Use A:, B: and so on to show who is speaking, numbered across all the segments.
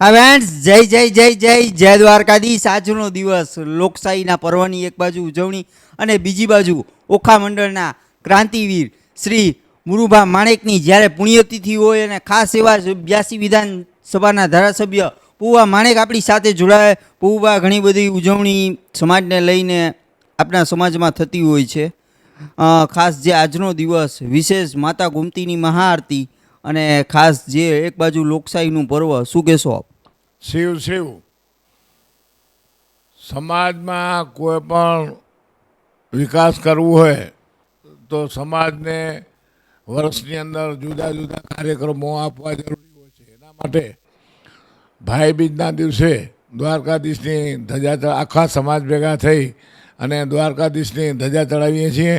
A: Friends, જય જય જય જય જય દ્વારકાધીશ. આજનો દિવસ લોકશાહીના પર્વની એક બાજુ ઉજવણી અને બીજી બાજુ ઓખા મંડળના ક્રાંતિવીર શ્રી મુરુભા માણેકની જ્યારે પુણ્યતિથિ હોય અને ખાસ એવા બ્યાસી વિધાનસભાના ધારાસભ્ય પુવા માણેક આપણી સાથે જોડાય. પુવા ઘણી બધી ઉજવણી સમાજને લઈને આપણા સમાજમાં થતી હોય છે. ખાસ જે આજનો દિવસ, વિશેષ માતા ગુમતીની મહાઆરતી અને ખાસ જે એક બાજુ લોકશાહીનું પર્વ, શું કહેશો આપ?
B: શિવ શિવ. સમાજમાં કોઈ પણ વિકાસ કરવું હોય, તો સમાજને વર્ષની અંદર જુદા જુદા કાર્યક્રમો આપવા જરૂરી હોય છે. એના માટે ભાઈબીજના દિવસે દ્વારકાધીશની ધજા આખા સમાજ ભેગા થઈ અને દ્વારકાધીશની ધજા ચડાવીએ છીએ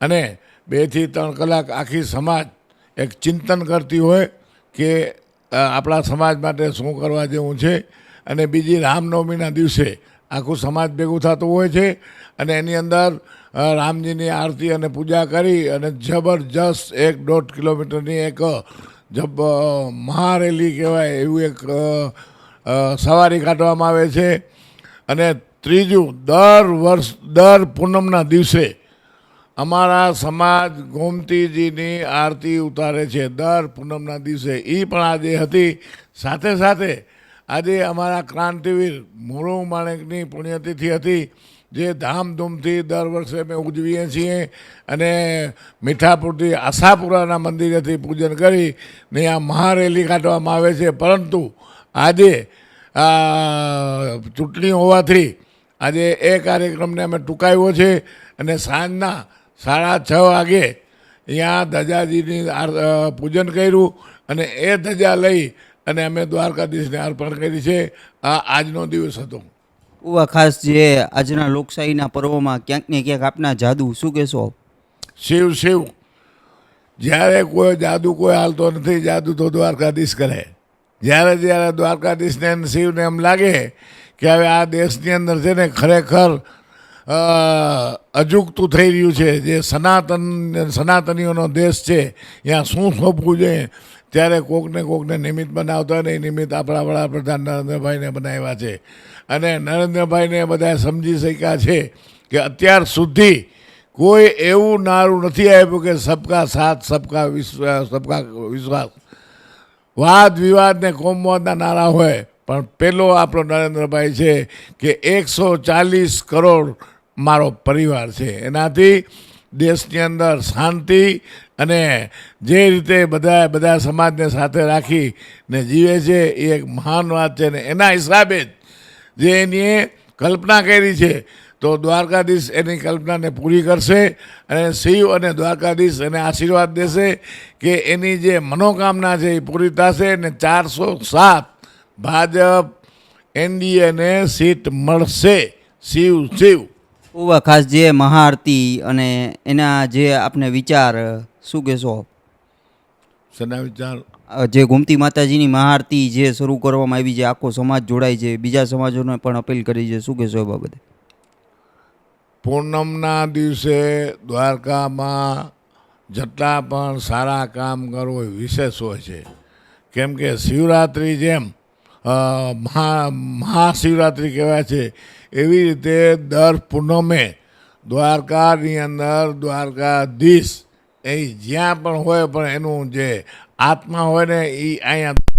B: અને બેથી ત્રણ કલાક આખી સમાજ એક ચિંતન કરતી હોય કે આપણા સમાજ માટે શું કરવા જેવું છે અને બીજી રામનવમીના દિવસે આખું સમાજ ભેગું થતું હોય છે અને એની અંદર રામજીની આરતી અને પૂજા કરી અને જબરજસ્ત એક દોઢ કિલોમીટરની એક, જબ મહારેલી કહેવાય એવું એક સવારી કાઢવામાં આવે છે. અને ત્રીજું, દર વર્ષ, દર પૂનમના દિવસે અમારા સમાજ ગોમતીજીની આરતી ઉતારે છે દર પૂનમના દિવસે. એ પણ આજે હતી. સાથે સાથે આજે અમારા ક્રાંતિવીર મોરુ માણેકની પુણ્યતિથિ હતી, જે ધામધૂમથી દર વર્ષે અમે ઉજવીએ છીએ અને મીઠાપુરથી આશાપુરાના મંદિરેથી પૂજન કરી ને આ મહારેલી કાઢવામાં આવે છે. પરંતુ આજે ચૂંટણી હોવાથી આજે એ કાર્યક્રમને અમે ટૂંકાવ્યો છે અને સાંજના સાડા છ વાગે ત્યાં ધજાજીની પૂજન કર્યું અને એ ધજા લઈ અને અમે દ્વારકાધીશને અર્પણ કરી છે. આ આજનો દિવસ હતો.
A: ઉવા ખાસ જે આજના લોકશાહીના પર્વમાં ક્યાંક ને ક્યાંક આપના જાદુ શું કહેશો?
B: શિવ શિવ. જ્યારે કોઈ જાદુ કોઈ હાલતો નથી જાદુ તો દ્વારકાધીશ કરે. જ્યારે જ્યારે દ્વારકાધીશને શિવને એમ લાગે કે હવે આ દેશની અંદર છે ને ખરેખર અજુગતું થઈ રહ્યું છે, જે સનાતન, સનાતનીઓનો દેશ છે, ત્યાં શું સોંપવું જોઈએ ત્યારે કોકને કોકને નિમિત્ત બનાવતા ને એ નિમિત્ત આપણા વડાપ્રધાન નરેન્દ્રભાઈને બનાવ્યા છે. અને નરેન્દ્રભાઈને બધા સમજી શક્યા છે કે અત્યાર સુધી કોઈ એવું નારું નથી આપ્યું કે સબકા સાથ, સબકા વિશ્વાસ સબકા વિશ્વાસ. વાદ વિવાદ ને કોમવાદના નારા હોય પણ પેલો આપણો નરેન્દ્રભાઈ છે કે એકસો ચાલીસ કરોડ મારો પરિવાર છે. એનાથી દેશની અંદર શાંતિ અને જે રીતે બધા બધા સમાજને સાથે રાખી ને જીવે છે એ એક મહાન વાત છે ને એના હિસાબે જ જે એની કલ્પના કરી છે તો દ્વારકાધીશ એની કલ્પનાને પૂરી કરશે અને શિવ અને દ્વારકાધીશ એને આશીર્વાદ દેશે કે એની જે મનોકામના છે એ પૂરી થશે અને ચારસો સાત ભાજપ એનડીએને સીટ મળશે. શિવ શિવ.
A: ઉવા ખાસ જે મહાઆરતી અને એના જે આપને વિચાર શું કહેશો
B: સના વિચાર.
A: જે ગોમતી માતાજીની મહાઆરતી જે શરૂ કરવામાં આવી છે આખો સમાજ જોડાય છે બીજા સમાજોને પણ અપીલ કરી છે શું કહેશો એ બાબતે?
B: પૂનમના દિવસે દ્વારકામાં જેટલા પણ સારા કામ કરવો એ વિશેષ હોય છે. કેમ કે શિવરાત્રિ જેમ મહા, મહાશિવરાત્રિ કહેવાય છે. એવી રીતે દર પૂનમે દ્વારકાની અંદર દ્વારકાધીશ એ જ્યાં પણ હોય પણ એનું જે આત્મા હોય ને એ અહીંયા